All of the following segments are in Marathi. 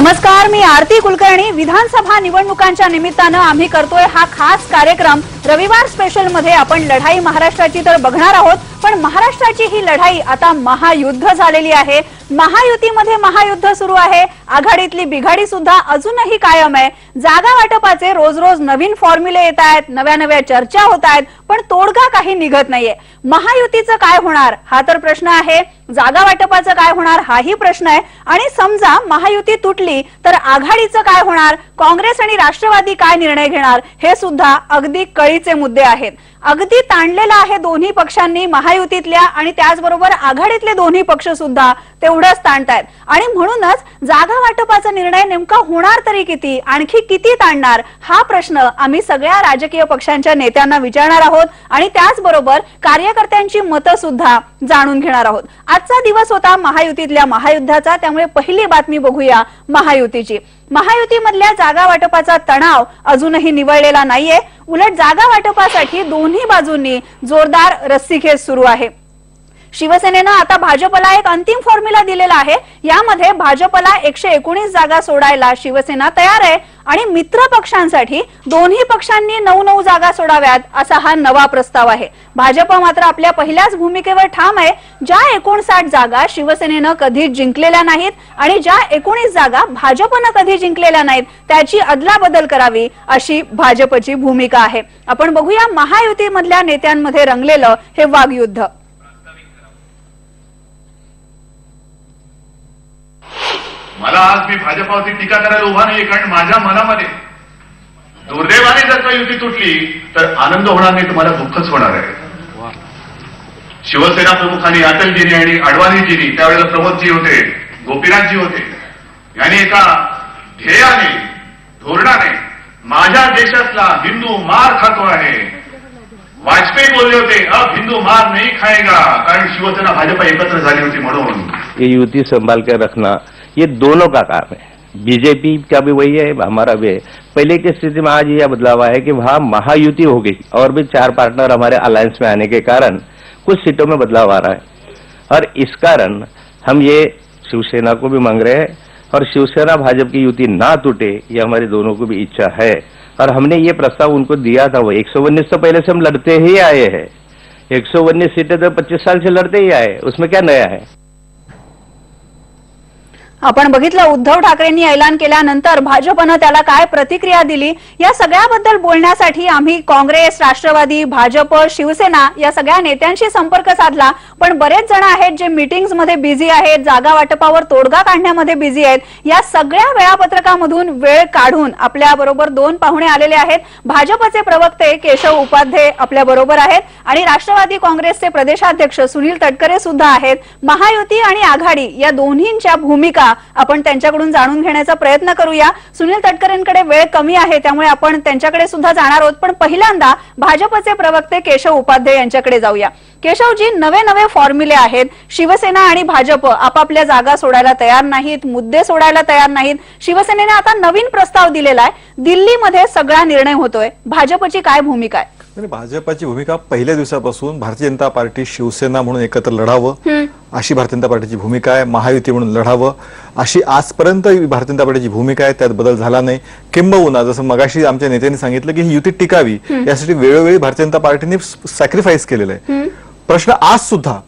नमस्कार मी आरती कुलकर्णी. विधानसभा निवडणुकांच्या निमित्तानं आम्ही करतोय हा खास कार्यक्रम. रविवार स्पेशलमध्ये आपण लढाई महाराष्ट्राची तर बघणार आहोत पण महाराष्ट्राची ही लढाई आता महायुद्ध झालेली आहे. महायुतीमध्ये महायुद्ध सुरू आहे. आघाडीतली बिघाडी सुद्धा अजूनही कायम आहे. जागा वाटपाचे रोज रोज नवीन फॉर्म्युले येत आहेत नव्या नव्या चर्चा होत आहेत पण तोडगा काही निघत नाहीये. महायुतीचं काय होणार? हा तर प्रश्न आहे. जागा वाटपाचं काय होणार हाही प्रश्न आहे. आणि समजा महायुती तुटली तर आघाडीचं काय होणार? काँग्रेस आणि राष्ट्रवादी काय निर्णय घेणार? हे सुद्धा अगदी कळीचे मुद्दे आहेत. अगदी ताणलेलं आहे दोन्ही पक्षांनी महायुतीतल्या आणि त्याचबरोबर आघाडीतले दोन्ही पक्ष सुद्धा तेवढंच ताणतायत. आणि म्हणूनच जागा वाटपाचा निर्णय नेमका होणार तरी किती? आणखी किती ताणणार? हा प्रश्न आम्ही सगळ्या राजकीय पक्षांच्या नेत्यांना विचारणार आहोत आणि त्याचबरोबर कार्यकर्त्यांची मतं सुद्धा जाणून घेणार आहोत. आजचा दिवस होता महायुतीतल्या महायुद्धाचा. त्यामुळे पहिली बातमी बघूया महायुतीची. महायुतीमधल्या जागा वाटपाचा तणाव अजूनही निवळलेला नाहीये. उलट जागा वाटपासाठी दोन्ही बाजूंनी जोरदार रस्सीखेच सुरू आहे. शिवसेनेनं आता भाजपला एक अंतिम फॉर्म्युला दिलेला आहे. यामध्ये भाजपला एकशे एकोणीस जागा सोडायला शिवसेना तयार आहे आणि मित्र पक्षांसाठी दोन्ही पक्षांनी नऊ नऊ जागा सोडाव्यात असा हा नवा प्रस्ताव आहे. भाजप मात्र आपल्या पहिल्याच भूमिकेवर ठाम आहे. ज्या एकोणसाठ जागा शिवसेनेनं कधीच जिंकलेल्या नाहीत आणि ज्या एकोणीस जागा भाजपनं कधी जिंकलेल्या नाहीत त्याची अदलाबदल करावी अशी भाजपची भूमिका आहे. आपण बघूया महायुतीमधल्या नेत्यांमध्ये रंगलेलं हे वागयुद्ध. मला आज मी भाजपावरती टीका करायला उभा नाहीये कारण माझ्या मनामध्ये दुर्दैवाने जर का युती तुटली तर आनंद होणार नाही तुम्हाला दुःखच होणार आहे. शिवसेना प्रमुखांनी अटलजीनी आणि अडवाणीजीनी त्यावेळेला प्रमोदजी होते गोपीनाथजी होते यांनी एका ध्येयाने धोरणाने माझ्या देशातला हिंदू मार खातो आहे. वाजपेयी बोलले होते अब हिंदू मार नाही खाएगा. कारण शिवसेना भाजपा एकत्र झाली होती म्हणून. ये युति संभाल कर रखना ये दोनों का काम है। बीजेपी का भी वही है, हमारा भी है। पहले की स्थिति में आज यह बदलाव है कि वहाँ महायुति हो गई, और भी चार पार्टनर हमारे अलायंस में आने के कारण कुछ सीटों में बदलाव आ रहा है। और इस कारण हम ये शिवसेना को भी मांग रहे हैं, और शिवसेना भाजपा की युति ना टूटे ये हमारी दोनों को भी इच्छा है। और हमने ये प्रस्ताव उनको दिया था, वो एक सौ उन्नीस तो पहले से हम लड़ते ही आए हैं। एक सौ उन्नीस सीटें तो पच्चीस साल से लड़ते ही आए उसमें क्या नया है? आपण बघितलं उद्धव ठाकरेंनी ऐलान केल्यानंतर भाजपनं त्याला काय प्रतिक्रिया दिली? या सगळ्याबद्दल बोलण्यासाठी आम्ही काँग्रेस राष्ट्रवादी भाजप शिवसेना या सगळ्या नेत्यांशी संपर्क साधला. पण बरेच जण आहेत जे मीटिंग्समध्ये बिझी आहेत जागा वाटपावर तोडगा काढण्यामध्ये बिझी आहेत. या सगळ्या वेळापत्रकामधून वेळ काढून आपल्याबरोबर दोन पाहुणे आलेले आहेत. भाजपचे प्रवक्ते केशव उपाध्ये आपल्या बरोबर आहेत आणि राष्ट्रवादी काँग्रेसचे प्रदेशाध्यक्ष सुनील तटकरे सुद्धा आहेत. महायुती आणि आघाडी या दोन्हींच्या भूमिका आपण त्यांच्याकडून जाणून घेण्याचा प्रयत्न करूया. सुनील तटकरेंकडे वेळ कमी आहे त्यामुळे आपण त्यांच्याकडे सुद्धा जाणार आहोत. पण पहिल्यांदा भाजपचे प्रवक्ते केशव उपाध्ये यांच्याकडे जाऊया. केशवजी नवे नवे फॉर्म्युले आहेत. शिवसेना आणि भाजप आपापल्या जागा सोडायला तयार नाहीत मुद्दे सोडायला तयार नाहीत. शिवसेनेने आता नवीन प्रस्ताव दिलेला आहे. दिल्लीमध्ये सगळा निर्णय होतोय. भाजपची काय भूमिका आहे? भाजपाची भूमिका पहिल्या दिवसापासून भारतीय जनता पार्टी शिवसेना म्हणून एकत्र लढावं अशी भारतीय जनता पार्टीची भूमिका आहे. महायुती म्हणून लढावं अशी आजपर्यंत भारतीय जनता पार्टीची भूमिका आहे. त्यात बदल झाला नाही. किंबहुना जसं मगाशी आमच्या नेत्यांनी सांगितलं की ही युती टिकावी यासाठी वेळोवेळी भारतीय जनता पार्टीने सॅक्रिफाईस केलेलं आहे. प्रश्न आज सुद्धा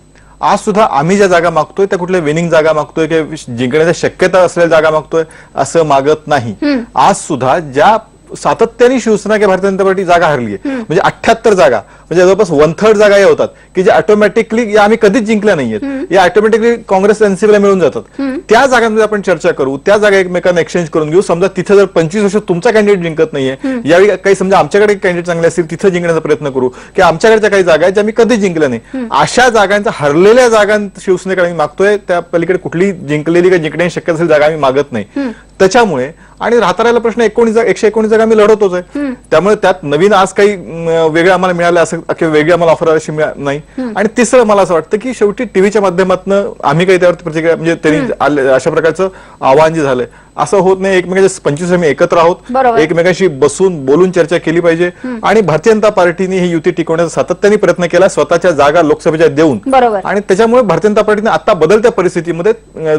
आज सुद्धा आम्ही ज्या जागा मागतोय त्या कुठल्या विनिंग जागा मागतोय किंवा जिंकण्याच्या शक्यता असलेल्या जागा मागतोय असं मागत नाही. आज सुद्धा ज्या सातत्याने शिवसेना किंवा भारतीय जनता पार्टी जागा हरली आहे म्हणजे अठ्याहत्तर जागा। म्हणजे जवळपास वन थर्ड जागा या होतात की ज्या ऑटोमॅटिकली या आम्ही कधीच जिंकल्या नाहीयेत. या ऑटोमॅटिकली काँग्रेस एनसीपीला मिळून जातात. त्या जागांमध्ये आपण चर्चा करू त्या जागा एकमेकांना एक्सचेंज करून घेऊ. समजा तिथे जर पंचवीस वर्ष तुमचा कॅन्डिडेट जिंकत नाहीये यावेळी काही समजा आमच्याकडे कॅन्डिडेट चांगले असतील तिथे जिंकण्याचा प्रयत्न करू की आमच्याकडच्या काही जागा आहेत ज्या आम्ही कधीच जिंकल्या नाही. अशा जागांचा हरलेल्या जागा शिवसेनेकडे आम्ही मागतोय त्या पलीकडे कुठली जिंकलेली का जिंकण्याची शक्यता असेल जागा आम्ही मागत नाही. त्याच्यामुळे आणि राहता राहिला प्रश्न एकोणीस एकशे एकोणीस जागा आम्ही लढवतोच आहे. त्यामुळे त्यात नवीन आज काही वेगळं आम्हाला मिळालं असं किंवा वेगळी आम्हाला ऑफर अशी मिळा- नाही. आणि तिसरं मला असं वाटतं की शेवटी टीव्हीच्या माध्यमातून आम्ही काही त्यावरती प्रतिक्रिया म्हणजे त्यांनी अशा प्रकारचं आव्हान जे झालंय असं होत नाही. एकमेकांच्या पंचवीस आम्ही एकत्र आहोत. एकमेकांशी बसून बोलून चर्चा केली पाहिजे. आणि भारतीय जनता पार्टीने ही युती टिकवण्याचा सातत्याने प्रयत्न केला स्वतःच्या जागा लोकसभेच्या देऊन. आणि त्याच्यामुळे भारतीय जनता पार्टीने आता बदलत्या परिस्थितीमध्ये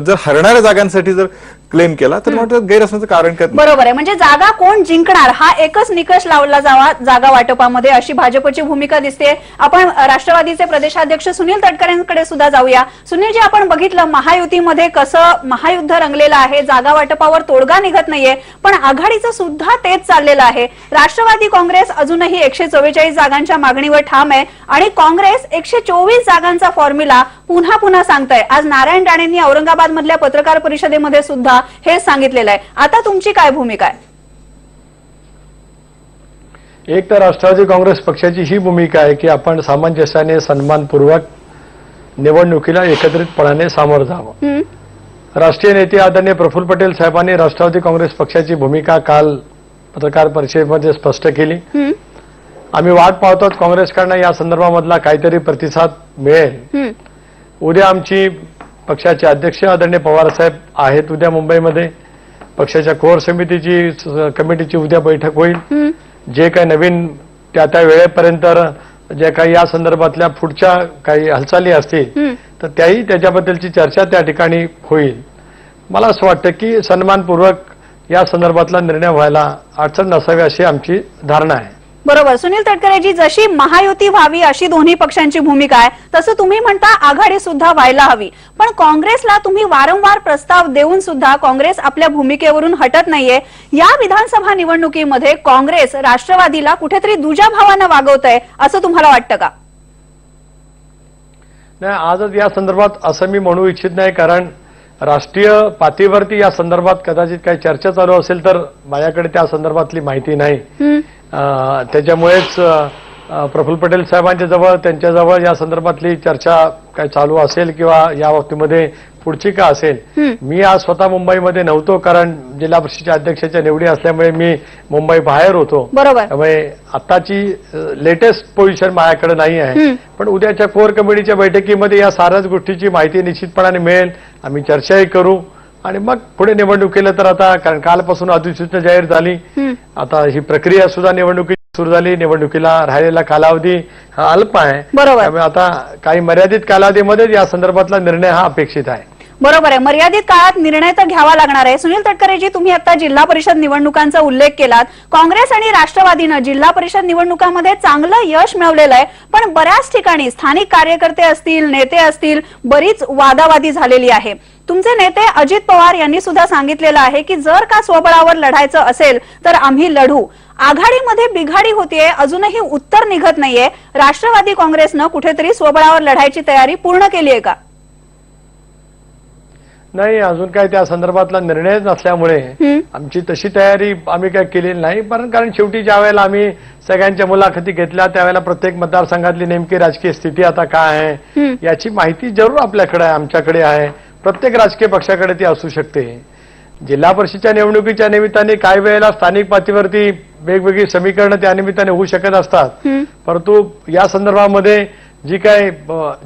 जर हरणाऱ्या जागांसाठी जर क्लेम केला तर वाटतं गैर असण्याचं कारण काय? नाही. बरोबर आहे. म्हणजे जागा कोण जिंकणार? हा एकच निकष लावला जावा जागा वाटपामध्ये अशी भाजपची भूमिका दिसते. आपण राष्ट्रवादीचे प्रदेशाध्यक्ष सुनील तटकरेंकडे सुद्धा जाऊया. सुनीलजी आपण बघितलं महायुतीमध्ये कसं महायुद्ध रंगलेलं आहे जागा वाटपावर तोडगा निघत नाहीये पण आघाडीचं सुद्धा तेच चाललेलं आहे. राष्ट्रवादी काँग्रेस अजूनही एकशे चव्वेचाळीस जागांच्या मागणीवर ठाम आहे आणि काँग्रेस एकशे चोवीस जागांचा फॉर्म्युला पुन्हा पुन्हा सांगताय. आज नारायण राणेंनी औरंगाबाद मधल्या पत्रकार परिषदेमध्ये सुद्धा हेच सांगितलेलं आहे. आता तुमची काय भूमिका आहे? एक तर राष्ट्रवादी काँग्रेस पक्षाची ही भूमिका आहे की आपण सामंजस्याने सन्मानपूर्वक निवडणुकीला एकत्रितपणाने सामोरं जावं. राष्ट्रीय नेते आदरणीय प्रफुल्ल पटेल साहेबांनी राष्ट्रवादी काँग्रेस पक्षाची भूमिका काल पत्रकार परिषदेमध्ये स्पष्ट केली. आम्ही वाट पाहतो काँग्रेसकडनं या संदर्भामधला काहीतरी प्रतिसाद मिळेल. उद्या आमची पक्षाचे अध्यक्ष आदरणीय पवारसाहेब आहेत उद्या मुंबईमध्ये. पक्षाच्या कोर समितीची कमिटीची उद्या बैठक होईल. जे काही नवीन त्या त्या वेळेपर्यंत जे काही या संदर्भातल्या पुढच्या काही हालचाली असतील तर त्याही त्याच्याबद्दलची चर्चा त्या ठिकाणी होईल. मला असं वाटतं की सन्मानपूर्वक या संदर्भातला निर्णय व्हायला अडचण नसावी अशी आमची धारणा आहे. बरोबर. सुनील तटकरेजी जशी महायुती व्हावी अशी दोन्ही पक्षांची भूमिका आहे. तसं तुम्ही म्हणता आघाडी सुद्धा व्हायला हवी. पण काँग्रेसला तुम्ही वारंवार प्रस्ताव देऊन सुद्धा काँग्रेस आपल्या भूमिकेवरून हटत नाहीये. या विधानसभा निवडणुकीमध्ये काँग्रेस राष्ट्रवादीला कुठेतरी दुजा भावानं वागवत आहे असं तुम्हाला वाटतं का? नाही आजच या संदर्भात असं मी म्हणू इच्छित नाही कारण राष्ट्रीय पातळीवरती या संदर्भात कदाचित काही चर्चा चालू असेल तर माझ्याकडे त्या संदर्भातली माहिती नाही. त्याच्यामुळेच प्रफुल्ल पटेल साहेबांच्या जवळ त्यांच्याजवळ या संदर्भातली चर्चा काय चालू असेल किंवा या बाबतीमध्ये पुढची का असेल? मी आज स्वतः मुंबईमध्ये नव्हतो कारण जिल्हा परिषदेच्या अध्यक्षाच्या निवडी असल्यामुळे मी मुंबई बाहेर होतो. बरोबर. त्यामुळे आताची लेटेस्ट पोझिशन माझ्याकडे नाही आहे. पण उद्याच्या कोर कमिटीच्या बैठकीमध्ये या साऱ्याच गोष्टीची माहिती निश्चितपणाने मिळेल. आम्ही चर्चाही करू. आणि मग पुढे निवडणुकीला तर आता कारण कालपासून अधिसूचना जाहीर झाली. आता ही प्रक्रिया सुद्धा निवडणुकी सुरू झाली निवडणुकीला राहिलेला कालावधी हा अल्प आहे. बरोबर. त्यामुळे आता काही मर्यादित कालावधीमध्ये या संदर्भातला निर्णय हा अपेक्षित आहे. बरोबर आहे. मर्यादित काळात निर्णय तर घ्यावा लागणार आहे. सुनील तटकरेजी तुम्ही आता जिल्हा परिषद निवडणुकांचा उल्लेख केलात. काँग्रेस आणि राष्ट्रवादीनं जिल्हा परिषद निवडणुकांमध्ये चांगलं यश मिळवलेलं आहे. पण बऱ्याच ठिकाणी स्थानिक कार्यकर्ते असतील नेते असतील बरीच वादावादी झालेली आहे. तुमचे नेते अजित पवार यांनी सुद्धा सांगितलेलं आहे की जर का स्वबळावर लढायचं असेल तर आम्ही लढू. आघाडीमध्ये बिघाडी होतीये अजूनही उत्तर निघत नाहीये. राष्ट्रवादी काँग्रेसनं कुठेतरी स्वबळावर लढायची तयारी पूर्ण केली आहे का? नाही अजून काय त्या संदर्भातला निर्णय नसल्यामुळे. आमची तशी तयारी आम्ही काय केलेली नाही. पण कारण शेवटी ज्या वेळेला आम्ही सगळ्यांच्या मुलाखती घेतल्या त्यावेळेला प्रत्येक मतदारसंघातली नेमकी राजकीय स्थिती आता काय आहे याची माहिती जरूर आपल्याकडे आहे आमच्याकडे आहे. प्रत्येक राजकीय पक्षाकडे ती असू शकते. जिल्हा परिषदच्या निवडणुकीच्या निमित्ताने काही वेळेला स्थानिक पातळीवरती वेगवेगळी समीकरणं त्या निमित्ताने होऊ शकत असतात. परंतु या संदर्भामध्ये जी काय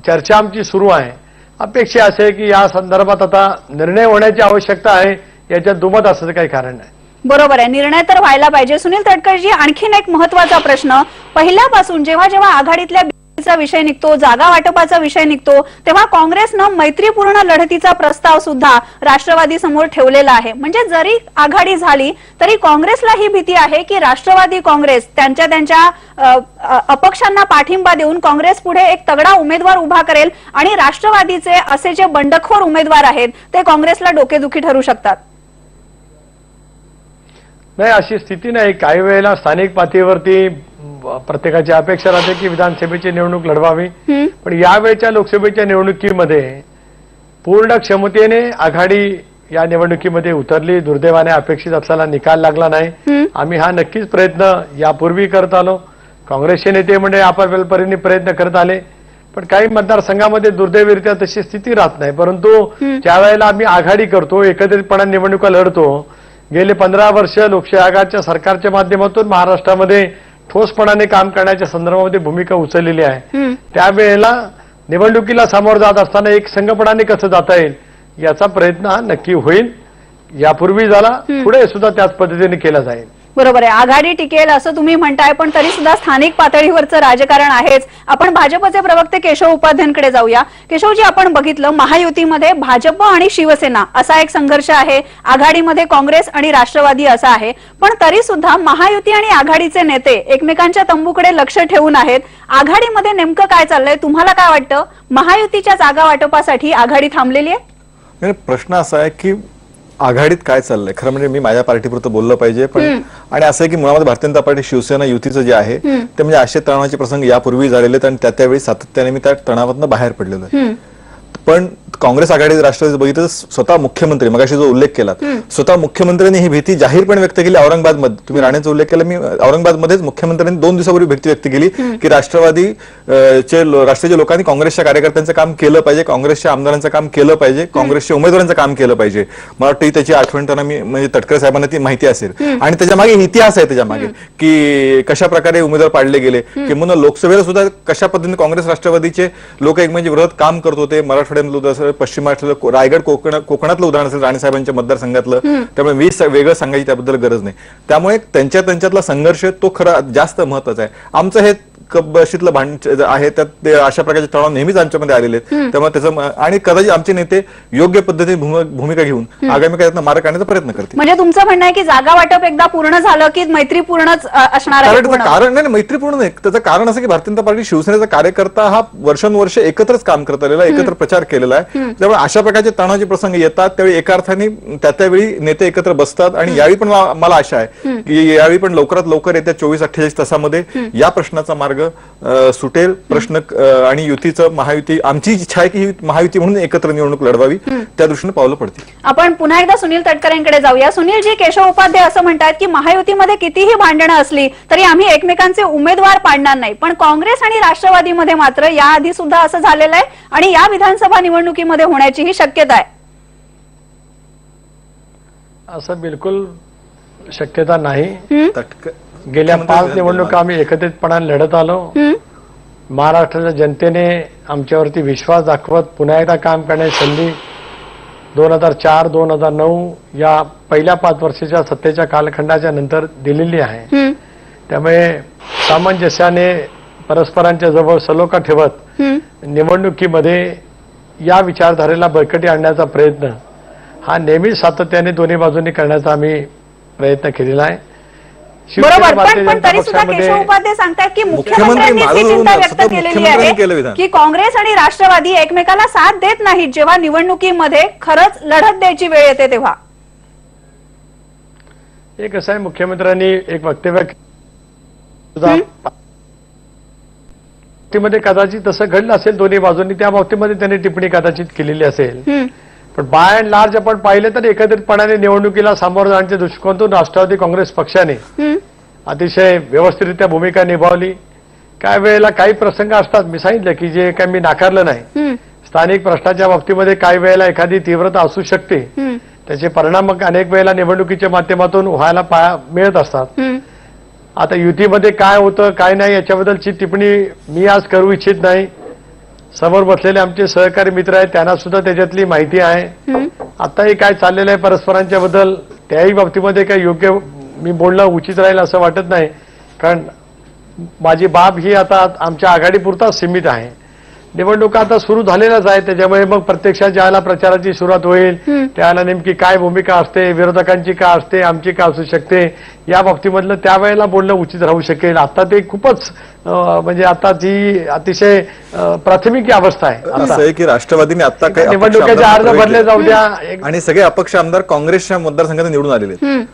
चर्चा आमची सुरू आहे अपेक्षा असे की या संदर्भात आता निर्णय होण्याची आवश्यकता आहे याच्यात दुमत असण्याचं काही कारण नाही. बरोबर आहे. निर्णय तर व्हायला पाहिजे. सुनील तटकरजी आणखीन एक महत्त्वाचा प्रश्न. पहिल्यापासून जेव्हा जेव्हा आघाडीतल्या विषय निघतो जागा वाटपाचा विषय निघतो तेव्हा काँग्रेसनं मैत्रीपूर्ण लढतीचा प्रस्ताव सुद्धा राष्ट्रवादी समोर ठेवलेला आहे. म्हणजे जरी आघाडी झाली तरी काँग्रेसला ही भीती आहे की राष्ट्रवादी काँग्रेस त्यांच्या त्यांच्या अपक्षांना पाठिंबा देऊन काँग्रेस पुढे एक तगडा उमेदवार उभा करेल आणि राष्ट्रवादीचे असे जे बंडखोर उमेदवार आहेत ते काँग्रेसला डोकेदुखी ठरू शकतात. नाही अशी स्थिती नाही. काही वेळेला स्थानिक पातळीवरती प्रत्येकाची अपेक्षा राहते की विधानसभेची निवडणूक लढवावी. पण यावेळच्या लोकसभेच्या निवडणुकीमध्ये पूर्ण क्षमतेने आघाडी या निवडणुकीमध्ये उतरली. दुर्दैवाने अपेक्षित असलेला निकाल लागला नाही. आम्ही हा नक्कीच प्रयत्न यापूर्वी करत आलो. काँग्रेसचे नेते म्हणजे आपापल्या परीने प्रयत्न करत आले. पण काही मतदारसंघामध्ये दुर्दैवरित्या तशी स्थिती राहत नाही. परंतु ज्या वेळेला आम्ही आघाडी करतो एकत्रितपणे निवडणुका लढतो गेले पंधरा वर्ष लोकशाही आघाडीच्या सरकारच्या माध्यमातून महाराष्ट्रामध्ये ठोसपणाने काम करण्याच्या संदर्भामध्ये भूमिका उचललेली आहे. त्यावेळेला निवडणुकीला सामोरं जात असताना एक संघपणाने कसं जाता येईल याचा प्रयत्न हा नक्की होईल. यापूर्वी झाला पुढे सुद्धा त्याच पद्धतीने केला जाईल. बरोबर आहे. आघाडी टिकेल असं तुम्ही म्हणताय पण तरी सुद्धा स्थानिक पातळीवरचं राजकारण आहेच. आपण भाजपचे प्रवक्ते केशव उपाध्यांकडे जाऊया. केशवजी आपण बघितलं महायुतीमध्ये भाजप आणि शिवसेना असा एक संघर्ष आहे. आघाडीमध्ये काँग्रेस आणि राष्ट्रवादी असा आहे. पण तरी सुद्धा महायुती आणि आघाडीचे नेते एकमेकांच्या तंबूकडे लक्ष ठेवून आहेत. आघाडीमध्ये नेमकं काय चाललंय? तुम्हाला काय वाटतं? महायुतीच्या जागा वाटपासाठी आघाडी थांबलेली आहे? प्रश्न असा आहे की आघाडीत काय चाललंय? खरं म्हणजे मी माझ्या पार्टीपुरतं बोललं पाहिजे पण आणि असं आहे की मुळामध्ये भारतीय जनता पार्टी शिवसेना युतीचं जे आहे ते म्हणजे आशय तणावाचे प्रसंग यापूर्वी झालेले आहेत आणि त्या त्यावेळी सातत्याने मी त्या तणावातून बाहेर पडलेलो आहे. पण काँग्रेस आघाडी राष्ट्रवादी बघितलं तर स्वतः मुख्यमंत्री मगाशी जो उल्लेख केला स्वतः मुख्यमंत्र्यांनी ही भीती जाहीरपणे व्यक्त केली. औरंगाबादमध्ये तुम्ही राणेचा उल्लेख केला मी औरंगाबाद मध्येच मुख्यमंत्र्यांनी दोन दिवसापूर्वी भीती व्यक्त केली की राष्ट्रवादी चे राष्ट्रीय लोकांनी काँग्रेसच्या कार्यकर्त्यांचं काम केलं पाहिजे काँग्रेसच्या आमदारांचं काम केलं पाहिजे काँग्रेसच्या उमेदवारांचं काम केलं पाहिजे. मला वाटतं त्याची आठवण त्यांना मी म्हणजे तटकरे साहेबांना ती माहिती असेल. आणि त्याच्यामागे इतिहास आहे त्याच्यामागे की कशा प्रकारे उमेदवार पाडले गेले. की म्हणून लोकसभेला सुद्धा कशा पद्धतीने काँग्रेस राष्ट्रवादीचे लोक एकमेकांच्या विरोधात काम करत होते असेल, पश्चिम महाराष्ट्रातलं रायगड कोकण कोकणातलं उदाहरण असेल राणेसाहेबांच्या मतदारसंघातलं त्यामुळे मी वेगळं सांगायची त्याबद्दल गरज नाही. त्यामुळे त्यांच्या त्यांच्यातला संघर्ष तो खरा जास्त महत्त्वाचा आहे. आमचं हे कबशीतलं भांड आहे त्यात ते अशा प्रकारचे तणाव नेहमीच आमच्यामध्ये आलेले आहेत. त्यामुळे त्याचं आणि कदाचित आमचे नेते योग्य पद्धतीने भूम- भूमिका घेऊन आगामी काळात मार्ग काढण्याचा प्रयत्न करतील. म्हणजे तुमचं म्हणणं आहे की जागा वाटप एकदा पूर्ण झालं की मैत्री पूर्णच अ, असणार आहे कारण त्याचं पूर्ण? कारण नाही मैत्रीपूर्ण नाही. त्याचं कारण असं की भारतीय जनता पार्टी शिवसेनेचा कार्यकर्ता हा वर्षानुवर्ष एकत्रच काम करत आलेला एकत्र प्रचार केलेला आहे. त्यामुळे अशा प्रकारचे तणावाचे प्रसंग येतात त्यावेळी एका अर्थाने त्या त्यावेळी नेते एकत्र बसतात आणि यावेळी पण मला आशा आहे की यावेळी पण लवकरात लवकर येत्या चोवीस अठ्ठेचाळीस तासामध्ये या प्रश्नाचा मार्ग अ, सुटेल. प्रश्न आणि युतीचं महायुती आमची इच्छा आहे की महायुती म्हणून एकत्र निवडणूक लढवावी त्या दृष्टीने पावलं पडतील. आपण पुन्हा एकदा सुनील तटकरेंकडे जाऊया. सुनीलजी केशव उपाध्याय असं म्हणतात की महायुतीमध्ये कितीही भांडणं असली तरी आम्ही एकमेकांचे उमेदवार पाडणार नाही. पण काँग्रेस आणि राष्ट्रवादीमध्ये मात्र याआधी सुद्धा असं झालेलं आहे आणि या विधानसभा निवडणुकीमध्ये होण्याचीही शक्यता आहे. असं बिलकुल शक्यता नाही. गेल्या पाच निवडणुका आम्ही एकत्रितपणाने लढत आलो. महाराष्ट्राच्या जनतेने आमच्यावरती विश्वास दाखवत पुन्हा एकदा काम करण्याची संधी दोन हजार चार दोन हजार नऊ या पहिल्या पाच वर्षाच्या सत्तेच्या कालखंडाच्या नंतर दिलेली आहे. त्यामुळे सामंजस्याने परस्परांच्या जवळ सलोखा ठेवत निवडणुकीमध्ये या विचारधारेला बळकटी आणण्याचा प्रयत्न हा नेहमीच सातत्याने दोन्ही बाजूंनी करण्याचा आम्ही प्रयत्न केलेला आहे. बरोबर पण पण तरी सुद्धा केशव उपाध्याय सांगतात की मुख्यमंत्री मुख्यमंत्र्यांनी ही चिंता व्यक्त केलेली आहे. की काँग्रेस आणि राष्ट्रवादी एकमेकाला साथ देत नाहीत जेव्हा निवडणुकीमध्ये खरंच लढत द्यायची वेळ येते तेव्हा. एक असं आहे मुख्यमंत्र्यांनी एक वक्तव्य बाबतीमध्ये कदाचित तसं घडलं असेल दोन्ही बाजूंनी त्या बाबतीमध्ये त्यांनी टिप्पणी कदाचित केलेली असेल. पण बाय अँड लार्ज आपण पाहिलं तर एकत्रितपणाने निवडणुकीला सामोरं जाण्याच्या दृष्टिकोनातून राष्ट्रवादी काँग्रेस पक्षाने अतिशय व्यवस्थितरित्या भूमिका निभावली. काय वेळेला काही प्रसंग असतात. मी सांगितलं की जे काय मी नाकारलं नाही. स्थानिक प्रश्नाच्या बाबतीमध्ये काही वेळेला एखादी तीव्रता असू शकते. त्याचे परिणाम अनेक वेळेला निवडणुकीच्या माध्यमातून व्हायला मिळत असतात. आता युतीमध्ये काय होतं काय नाही याच्याबद्दलची टिप्पणी मी आज करू इच्छित नाही. समोर बसलेले आमचे सहकारी मित्र आहेत त्यांना सुद्धा त्याच्यातली माहिती आहे. आताही काय चाललेलं आहे परस्परांच्या बद्दल त्याही बाबतीमध्ये काही योग्य मी बोलणं उचित राहील असं वाटत नाही. कारण माझी बाब ही आता आमच्या आघाडीपुरता सीमित आहे. निवडणुका आता सुरू झालेल्याच आहे. त्याच्यामुळे मग प्रत्यक्षात ज्यावेळेला प्रचाराची सुरुवात होईल त्यावेळेला नेमकी काय भूमिका असते विरोधकांची का असते आमची का असू शकते या बाबतीमधलं त्यावेळेला बोलणं उचित राहू शकेल. आता ते खूपच म्हणजे आता ती अतिशय प्राथमिक अवस्था आहे. असं आहे की राष्ट्रवादीने आता काही निवडणुकीचे अर्ज भरले जाऊ. द्या. आणि सगळे अपक्ष आमदार काँग्रेसच्या मतदारसंघात निवडून आलेले आहेत.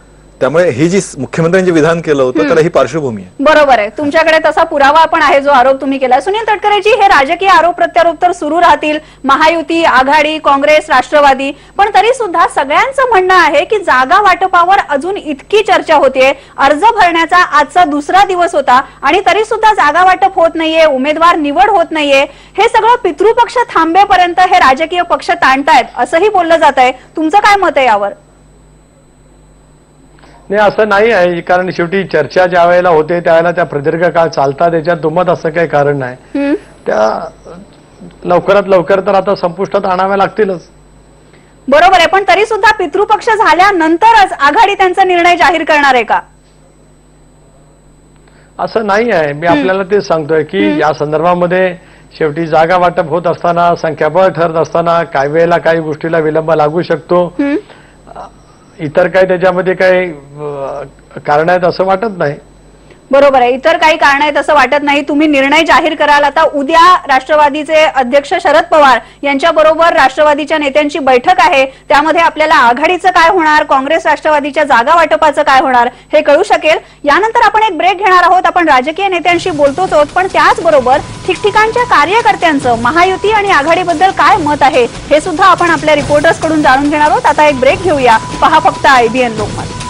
त्यामुळे ही जी मुख्यमंत्र्यांनी विधान केलं होतं त्याला ही पार्श्वभूमी आहे. बरोबर आहे. तुमच्याकडे तसा पुरावा पण आहे जो आरोप तुम्ही केला. सुनील तटकरेजी हे राजकीय आरोप प्रत्यारोप तर सुरू राहतील. महायुती आघाडी काँग्रेस राष्ट्रवादी. पण तरी सुद्धा सगळ्यांचं म्हणणं आहे की जागा वाटपावर अजून इतकी चर्चा होतीये. अर्ज भरण्याचा आजचा दुसरा दिवस होता आणि तरी सुद्धा जागा वाटप होत नाहीये उमेदवार निवड होत नाहीये. हे सगळं पितृपक्ष थांबेपर्यंत हे राजकीय पक्ष ताणतायत असंही बोललं जात आहे तुमचं काय मत आहे यावर? नाही असं नाही आहे. कारण शेवटी चर्चा ज्या वेळेला होते त्यावेळेला त्या प्रदीर्घ काळ चालतात त्याच्यात दुमत असं काही कारण नाही. त्या लवकरात लवकर तर आता संपुष्टात आणाव्या लागतीलच. बरोबर आहे पण तरी सुद्धा पितृपक्ष झाल्यानंतरच आघाडी त्यांचा निर्णय जाहीर करणार आहे का? असं नाही आहे. मी आपल्याला तेच सांगतोय की या संदर्भामध्ये शेवटी जागा वाटप होत असताना संख्याबळ ठरत असताना काही वेळेला काही गोष्टीला विलंब लागू शकतो? इतर काही त्याच्यामध्ये काही कारण आहेत असं वाटत नाही. बरोबर आहे. इतर काही कारण आहेत असं वाटत नाही. तुम्ही निर्णय जाहीर कराल. आता उद्या राष्ट्रवादीचे अध्यक्ष शरद पवार यांच्या बरोबर राष्ट्रवादीच्या नेत्यांची बैठक आहे. त्यामध्ये आपल्याला आघाडीचं काय होणार? काँग्रेस राष्ट्रवादीच्या जागा वाटपाचं काय होणार? हे कळू शकेल. यानंतर आपण एक ब्रेक घेणार आहोत. आपण राजकीय नेत्यांशी बोलतोच आहोत. पण त्याचबरोबर ठिकठिकाणच्या कार्यकर्त्यांचं महायुती आणि आघाडीबद्दल काय मत आहे? हे सुद्धा आपण आपल्या रिपोर्टर्सकडून जाणून घेणार आहोत. आता एक ब्रेक घेऊया. पहा फक्त आयबीएन लोकमत.